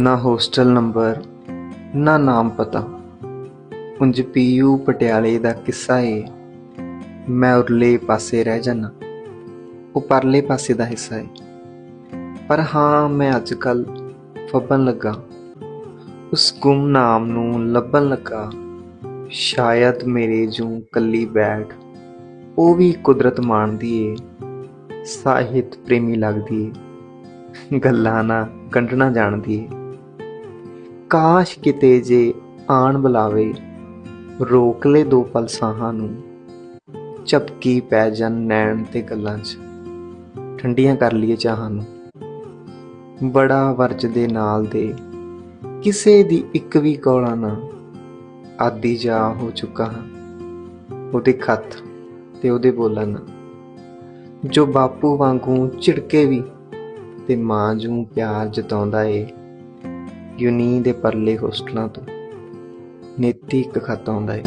ਨਾ hostel number, ਨਾ ਨਾਮ ਪਤਾ। ਉਂਝ ਪੀਯੂ ਪਟਿਆਲੇ ਦਾ ਕਿੱਸਾ ਏ, ਮੈਂ ਉਰਲੇ ਪਾਸੇ ਰਹਿ ਜਾਣਾ ਉਹ ਪਰਲੇ ਪਾਸੇ ਦਾ ਹਿੱਸਾ ਏ। ਪਰ ਹਾਂ, ਮੈਂ ਅੱਜ ਕੱਲ ਫੱਬਣ ਲੱਗਾ। ਉਸ ਗੁੰਮ ਨਾਮ ਨੂੰ ਲੱਭਣ ਲੱਗਾ। ਸ਼ਾਇਦ ਮੇਰੇ ਜੂ ਕੱਲੀ ਬੈਠ, ਉਹ ਵੀ ਕੁਦਰਤ ਮਾਣਦੀ ਏ। ਸਾਹਿਤ ਪ੍ਰੇਮੀ ਲੱਗਦੀ ਏ। ਗੱਲਾਂ ਨਾ ਕੰਢਣਾ ਜਾਣਦੀ ਏ। ਕਾਸ਼ ਕਿਤੇ ਜੇ ਆਣ ਬੁਲਾਵੇ, ਰੋਕ ਲੈ ਦੋ ਪਲ ਸਾਹਾਂ ਨੂੰ। ਚਪਕੀ ਪੈ ਜਾਣ ਨੈਣ ਤੇ ਗੱਲਾਂ 'ਚ। ਠੰਡੀਆਂ ਕਰ ਲਈਏ ਚਾਹਾਂ ਨੂੰ। ਬੜਾ ਵਰਜ ਦੇ ਨਾਲ ਦੇ। ਕਿਸੇ ਦੀ ਇੱਕ ਵੀ ਗੋਲਾ ਨਾ। ਆਦੀ ਜਾ ਹੋ ਚੁੱਕਾ ਹਾਂ। ਉਹਦੇ ਖੱਤ ਤੇ ਉਹਦੇ ਬੋਲਣ ਜੋ ਬਾਪੂ ਵਾਂਗੂ ਝਿੜਕੇ ਵੀ ਤੇ ਮਾਂ ਜੂ ਪਿਆਰ ਜਤਾਉਂਦਾ ਏ। ਯੂਨੀ ਦੇ ਪਰਲੇ ਹੋਸਟਲਾਂ ਤੋਂ ਨੇਤੀ ਇੱਕ ਖਤ ਆਉਂਦਾ ਏ